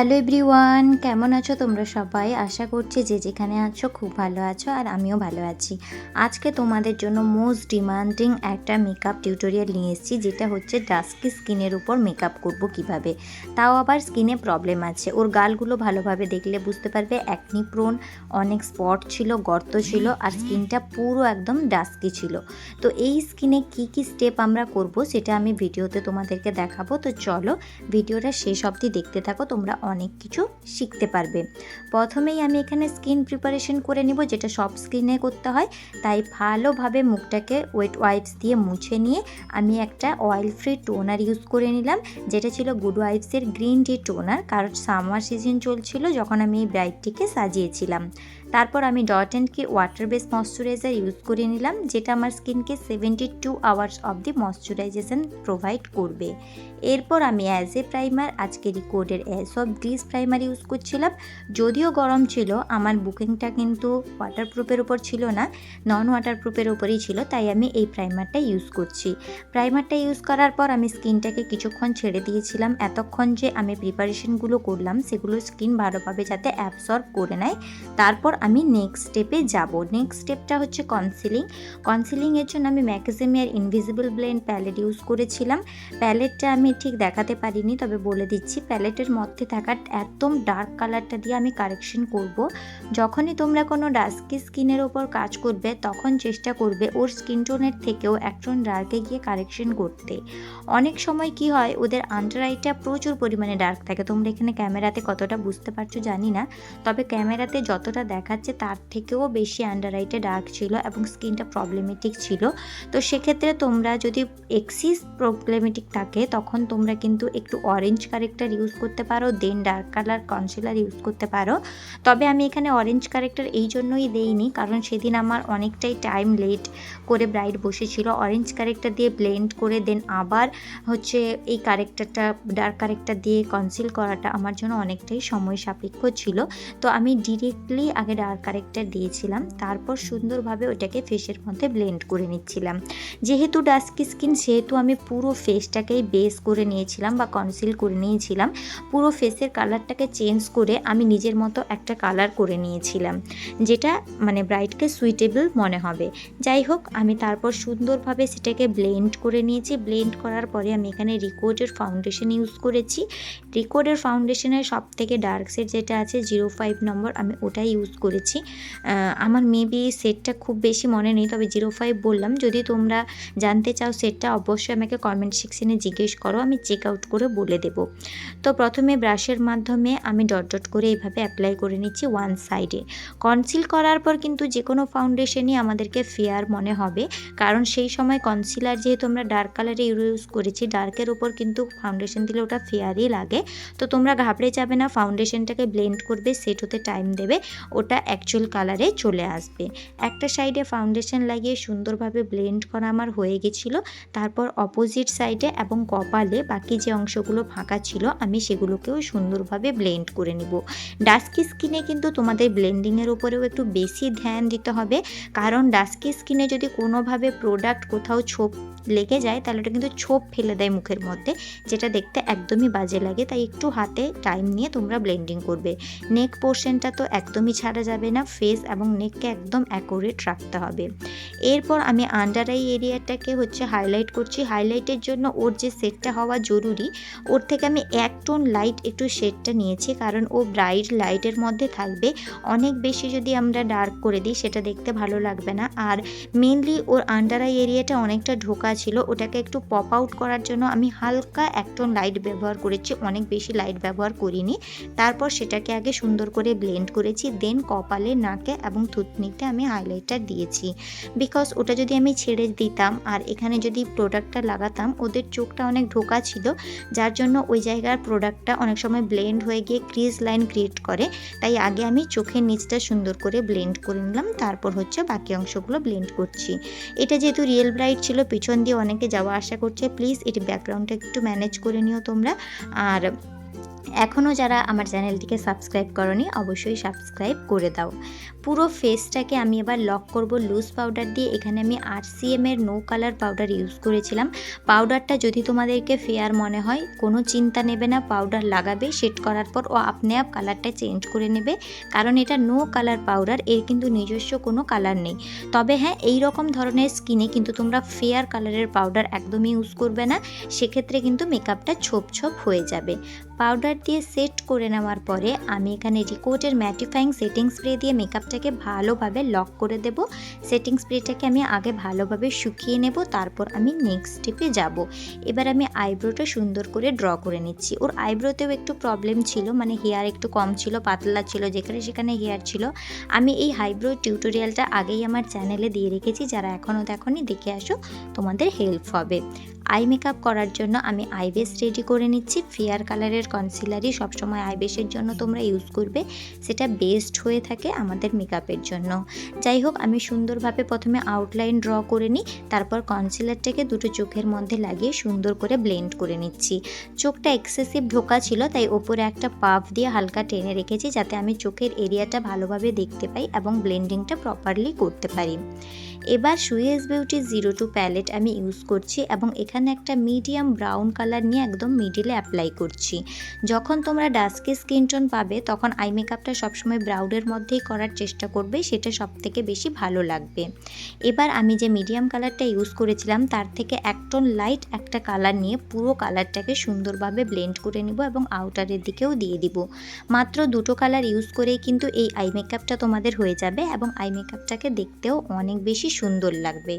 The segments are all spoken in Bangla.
হ্যালো এভরিওয়ান, কেমন আছো তোমরা সবাই? আশা করছি যে যেখানে আছো খুব ভালো আছো আর আমিও ভালো আছি। আজকে তোমাদের জন্য মোস্ট ডিমান্ডিং একটা মেকআপ টিউটোরিয়াল নিয়ে এসেছি, যেটা হচ্ছে ডাস্কি স্কিনের উপর মেকআপ করব কীভাবে। তাও আবার স্কিনে প্রবলেম আছে। ওর গালগুলো ভালোভাবে দেখলে বুঝতে পারবে অ্যাকনি প্রোন অনেক স্পট ছিল, গর্ত ছিল আর স্কিনটা পুরো একদম ডাস্কি ছিল। তো এই স্কিনে কি কি স্টেপ আমরা করব, সেটা আমি ভিডিওতে তোমাদেরকে দেখাবো। তো চলো ভিডিওটা শেষ অবধি দেখতে থাকো, তোমরা অনেক কিছু শিখতে পারবে। প্রথমেই আমি এখানে স্কিন প্রিপারেশন করে নিব, যেটা সব স্কিনে করতে হয়। তাই ভালোভাবে মুখটাকে ওয়েট ওয়াইপস দিয়ে মুছে নিয়ে আমি একটা অয়েল ফ্রি টোনার ইউজ করে নিলাম, যেটা ছিল গুড ওয়াইপসের গ্রিন টি টোনার কারণ সামার সিজন চলছিল, যখন আমি এই ব্রাইডটিকে সাজিয়েছিলাম। তারপর আমি dot and key water base moisturiser use করে নিলাম, যেটা আমার স্কিনকে seventy two hours of the moisturisation provide করবে। এরপর আমি অ্যাজ এ প্রাইমার আজকে রিকোডের as of grease primer use করছিলাম। যদিও গরম ছিল, আমার বুকিংটা কিন্তু ওয়াটারপ্রুফের উপর ছিল না নন ওয়াটারপ্রুফের উপরেই ছিল, তাই আমি এই প্রাইমারটা ইউজ করছি। প্রাইমারটা ইউজ করার পর আমি স্কিনটাকে কিছুক্ষণ ছেড়ে দিয়েছিলাম, এতক্ষণ যে আমি প্রিপারেশনগুলো করলাম, সেগুলো স্কিন ভালোভাবে যাতে অ্যাবসর্ব করে নেয়। তারপর আমি নেক্সট স্টেপে যাব। নেক্সট স্টেপটা হচ্ছে কনসিলিং কনসিলিংয়ের জন্য আমি ম্যাক্সিমিয়ার ইনভিজিবল ব্লেন্ড প্যালেট ইউজ করেছিলাম। প্যালেটটা আমি ঠিক দেখাতে পারিনি, তবে বলে দিচ্ছি প্যালেটের মধ্যে থাকা একদম ডার্ক কালারটা দিয়ে আমি কারেকশন করব। যখনই তোমরা কোনো ডাস্কি স্কিনের ওপর কাজ করবে, তখন চেষ্টা করবে ওর স্কিন টোনের থেকেও একজন ডার্কে গিয়ে কারেকশন করতে। অনেক সময় কি হয়, ওদের আন্ডার আইটা প্রচুর পরিমাণে ডার্ক থাকে। তোমরা এখানে ক্যামেরাতে কতটা বুঝতে পারছ জানি না, তবে ক্যামেরাতে যতটা দেখাচ্ছে তার থেকেও বেশি আন্ডার আইটে ডার্ক ছিল এবং স্কিনটা প্রবলেমেটিক ছিল। তো সেক্ষেত্রে তোমরা যদি এক্সিস প্রবলেমেটিক থাকে, তখন তোমরা কিন্তু একটু অরেঞ্জ কারেক্টার ইউজ করতে পারো then dark colour concealer use করতে পারো। তবে আমি এখানে অরেঞ্জ কারেক্টার এই জন্যই দেইনি, কারণ সেদিন আমার অনেকটাই টাইম লেট করে ব্রাইট বসেছিল। অরেঞ্জ কারেক্টার দিয়ে ব্লেন্ড করে দেন আবার হচ্ছে এই কারেক্টারটা ডার্ক কারেক্টার দিয়ে কনসিল করাটা আমার জন্য অনেকটাই সময় সাপেক্ষ ছিল। তো আমি ডিরেক্টলি আগে ডার্ক কারেক্টার দিয়েছিলাম। তারপর সুন্দরভাবে ওটাকে ফেসের মধ্যে ব্লেন্ড করে নিচ্ছিলাম। যেহেতু ডাস্কি স্কিন সেহেতু আমি পুরো ফেসটাকেই বেস করে নিয়েছিলাম বা কনসিল করে নিয়েছিলাম, পুরো ফেসের কালারটাকে চেঞ্জ করে আমি নিজের মতো একটা কালার করে নিয়েছিলাম, যেটা মানে ব্রাইটকে সুইটেবল মনে হবে। যাই হোক, আমি তারপর সুন্দরভাবে সেটাকে ব্লেন্ড করে নিয়েছি। ব্লেন্ড করার পরে আমি এখানে রিকোডের ফাউন্ডেশন ইউজ করেছি। রিকোডের ফাউন্ডেশনের সব থেকে ডার্ক সেট যেটা আছে জিরো ফাইভ নম্বর আমি ওটাই ইউজ করেছি। আমার মেবি সেটটা খুব বেশি মনে নেই, তবে জিরো ফাইভ বললাম। যদি তোমরা জানতে চাও সেটটা, অবশ্যই আমাকে কমেন্ট সেকশনে জিজ্ঞেস করো, আমি চেক আউট করে বলে দেব। তো প্রথমে ব্রাশের মাধ্যমে আমি ডট ডট করে এইভাবে অ্যাপ্লাই করে নিচ্ছি ওয়ান সাইডে কনসিল করার পর কিন্তু যে কোনো ফাউন্ডেশনই আমাদেরকে ফেয়ার মনে হবে। কারণ সেই সময় কনসিলার যেহেতু আমরা ডার্ক কালারে ইউজ করেছি ডার্কের উপর কিন্তু ফাউন্ডেশন দিলে ওটা ফেয়ারই লাগে। তো তোমরা ঘাবড়ে যাবে না ফাউন্ডেশনটাকে ব্লেন্ড করবে সেট হতে টাইম দেবে। ওটা অ্যাকচুয়াল কালারে চলে আসবে। একটা সাইডে ফাউন্ডেশন লাগিয়ে সুন্দরভাবে ব্লেন্ড করা আমার হয়ে গেছিল। তারপর অপোজিট সাইডে এবং কপালে বাকি যে অংশগুলো ফাঁকা ছিল, আমি সেগুলোকেও সুন্দরভাবে ব্লেন্ড করে নিব। ডাস্কি স্কিনে কিন্তু তোমাদের ব্লেন্ডিংয়ের উপরেও একটু বেশি ধ্যান দিতে হবে। কারণ ডাস্কি স্কিনে যদি কোনোভাবে প্রোডাক্ট কোথাও ছোপ লেগে যায়, তাহলে ওটা কিন্তু ছোপ ফেলে দেয় মুখের মধ্যে, যেটা দেখতে একদমই বাজে লাগে। তাই একটু হাতে টাইম নিয়ে তোমরা ব্লেন্ডিং করবে। নেক পোর্শনটা তো একদমই ছাড়া যাবে না ফেস এবং নেককে একদম অ্যাকোরেট রাখতে হবে। এরপর আমি আন্ডার আই এরিয়াটাকে হচ্ছে হাইলাইট করছি। হাইলাইটের জন্য ওর যে সেটটা হওয়া জরুরি, ওর থেকে আমি এক টোন লাইট একটু শেডটা নিয়েছি, কারণ ও ব্রাইট লাইটের মধ্যে থাকবে। অনেক বেশি যদি আমরা ডার্ক করে দিই, সেটা দেখতে ভালো লাগবে না। আর মেনলি ওর আন্ডার আই এরিয়াটা অনেকটা ঢোকা ছিল, ওটাকে একটু পপ আউট করার জন্য আমি হালকা এক টোন লাইট ব্যবহার করেছি, অনেক বেশি লাইট ব্যবহার করিনি। তারপর সেটাকে আগে সুন্দর করে ব্লেন্ড করেছি দেন কপালে, নাকে এবং থুতনিতে আমি হাইলাইটার দিয়েছি। বিকজ ওটা যদি আমি ছেড়ে দিতাম আর এখানে যদি প্রোডাক্টটা লাগাতাম, ওদের চোখটা অনেক ঢোকা ছিল, যার জন্য ওই জায়গার প্রোডাক্টটা অনেক সময় ব্লেন্ড হয়ে গিয়ে ক্রিজ লাইন ক্রিয়েট করে। তাই আগে আমি চোখের নিচটা সুন্দর করে ব্লেন্ড করে নিলাম, তারপর হচ্ছে বাকি অংশগুলো ব্লেন্ড করছি। এটা যেহেতু রিয়েল ব্রাইট ছিল, পিছন দিয়ে অনেকে যাওয়া আসা করছে। প্লিজ এটি ব্যাকগ্রাউন্ডটা একটু ম্যানেজ করে নিও তোমরা। আর এখনও যারা আমার চ্যানেলটিকে সাবস্ক্রাইব করনি, অবশ্যই সাবস্ক্রাইব করে দাও। পুরো ফেসটাকে আমি এবার লক করব লুজ পাউডার দিয়ে। এখানে আমি আর এর নো কালার পাউডার ইউজ করেছিলাম। পাউডারটা যদি তোমাদেরকে ফেয়ার মনে হয়, কোনো চিন্তা নেবে না পাউডার লাগাবে সেট করার পর ও আপনি আপ কালারটা চেঞ্জ করে নেবে। কারণ এটা নো কালার পাউডার এর কিন্তু নিজস্ব কোনো কালার নেই। তবে হ্যাঁ এই রকম ধরনের স্কিনে কিন্তু তোমরা ফেয়ার কালারের পাউডার একদমই ইউজ করবে না। সেক্ষেত্রে কিন্তু মেকআপটা ছোপ ছোপ হয়ে যাবে। পাউডার দিয়ে সেট করে নেওয়ার পরে আমি এখানে রিকোটের ম্যাটিফাইং সেটিং স্প্রে দিয়ে মেকআপটাকে ভালোভাবে লক করে দেব। সেটিং স্প্রেটাকে আমি আগে ভালোভাবে শুকিয়ে নেব, তারপর আমি নেক্সট স্টেপে যাব। এবার আমি আইব্রোটা সুন্দর করে ড্র করে নিচ্ছি। ওর আইব্রোতেও একটু প্রবলেম ছিল মানে হেয়ার একটু কম ছিল, পাতলা ছিল, যেখানে সেখানে হেয়ার ছিল। আমি এই হাইব্রো টিউটোরিয়ালটা আগেই আমার চ্যানেলে দিয়ে রেখেছি। যারা এখনও দেখনি, দেখে আসো, তোমাদের হেল্প হবে। আই মেকআপ করার জন্য আমি আইবেস রেডি করে নিচ্ছি। ফেয়ার কালারের কনসিলারই সবসময় আইবেসের জন্য তোমরা ইউজ করবে, সেটা বেস্ট হয়ে থাকে আমাদের মেকআপের জন্য। যাই হোক আমি সুন্দরভাবে প্রথমে আউটলাইন ড্র করে নিই, তারপর কনসিলারটাকে দুটো চোখের মধ্যে লাগিয়ে সুন্দর করে ব্লেন্ড করে নিচ্ছি। চোখটা এক্সেসিভ ঢোকা ছিল, তাই ওপরে একটা পাফ দিয়ে হালকা টেনে রেখেছি, যাতে আমি চোখের এরিয়াটা ভালোভাবে দেখতে পাই এবং ব্লেন্ডিংটা প্রপারলি করতে পারি। এবার Swiss beauty zero two palette আমি ইউজ করছি এবং এখানে একটা মিডিয়াম ব্রাউন কালার নিয়ে একদম মিডিলে অ্যাপ্লাই করছি। যখন তোমরা ডাস্কি স্কিন টোন পাবে, তখন আই মেকআপটা সবসময় ব্রাউনের মধ্যেই করার চেষ্টা করবে, সেটা সব থেকে বেশি ভালো লাগবে। এবার আমি যে মিডিয়াম কালারটা ইউজ করেছিলাম, তার থেকে এক টোন লাইট একটা কালার নিয়ে পুরো কালারটাকে সুন্দরভাবে ব্লেন্ড করে নিব এবং আউটারের দিকেও দিয়ে দিব। মাত্র দুটো কালার ইউজ করেই কিন্তু এই আই মেকআপটা তোমাদের হয়ে যাবে এবং আই মেকআপটাকে দেখতেও অনেক বেশি সুন্দর লাগবে।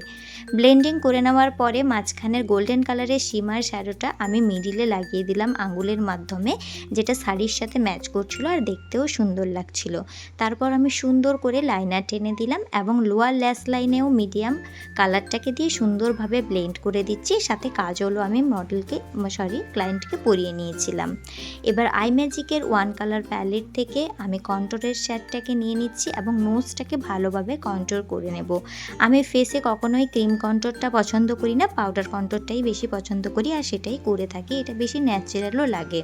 ব্লেন্ডিং করে নেওয়ার পরে মাঝখানের গোল্ডেন কালারের শিমার শ্যাডোটা আমি মিডিলে লাগিয়ে দিলাম আঙুলের মাধ্যমে, যেটা শাড়ির সাথে ম্যাচ করছিল আর দেখতেও সুন্দর লাগছিল। তারপর আমি সুন্দর করে লাইনার টেনে দিলাম এবং লোয়ার ল্যাস লাইনেও মিডিয়াম কালারটাকে দিয়ে সুন্দরভাবে ব্লেন্ড করে দিচ্ছি, সাথে কাজলও আমি মডেলকে সরি ক্লায়েন্টকে পরিয়ে নিয়েছিলাম। এবার আই ম্যাজিকের ওয়ান কালার প্যালেট থেকে আমি কন্ট্রোরের শ্যাডটাকে নিয়ে নিচ্ছি এবং নোজটাকে ভালোভাবে কন্ট্রোল করে নেব। আমি ফেসে কখনোই ক্রিম কন্ট্রোরটা পছন্দ করি না পাউডার কন্ট্রোরটাই বেশি পছন্দ করি আর সেটাই করে থাকি, এটা বেশি ন্যাচারালও লাগে।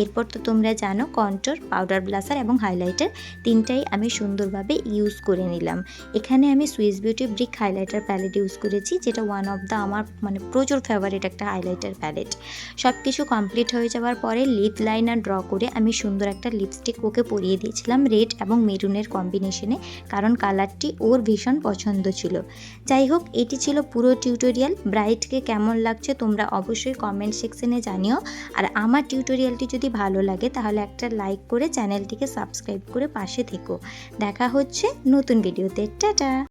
এরপর তো তোমরা জানো কন্ট্রোর পাউডার ব্লাসার এবং হাইলাইটার তিনটাই আমি সুন্দরভাবে ইউজ করে নিলাম। এখানে আমি Swiss beauty brick highlighter palette use করেছি, যেটা ওয়ান অফ দ্য আমার মানে প্রচুর ফেভারিট একটা হাইলাইটার প্যালেট সব কিছু কমপ্লিট হয়ে যাওয়ার পরে লিপ লাইনার ড্র করে আমি সুন্দর একটা লিপস্টিক ওকে পরিয়ে দিয়েছিলাম রেড এবং মেরুনের কম্বিনেশনে কারণ কালারটি ওর ভীষণ পছন্দ ছিল। যাই হোক, এটি ছিল পুরো টিউটোরিয়াল ব্রাইটকে কেমন লাগছে তোমরা অবশ্যই কমেন্ট সেকশনে জানিও। আর আমার টিউটোরিয়ালটি যদি ভালো লাগে, তাহলে একটা লাইক করে চ্যানেলটিকে সাবস্ক্রাইব করে পাশে থেকো। দেখা হচ্ছে নতুন ভিডিওতে টাটা!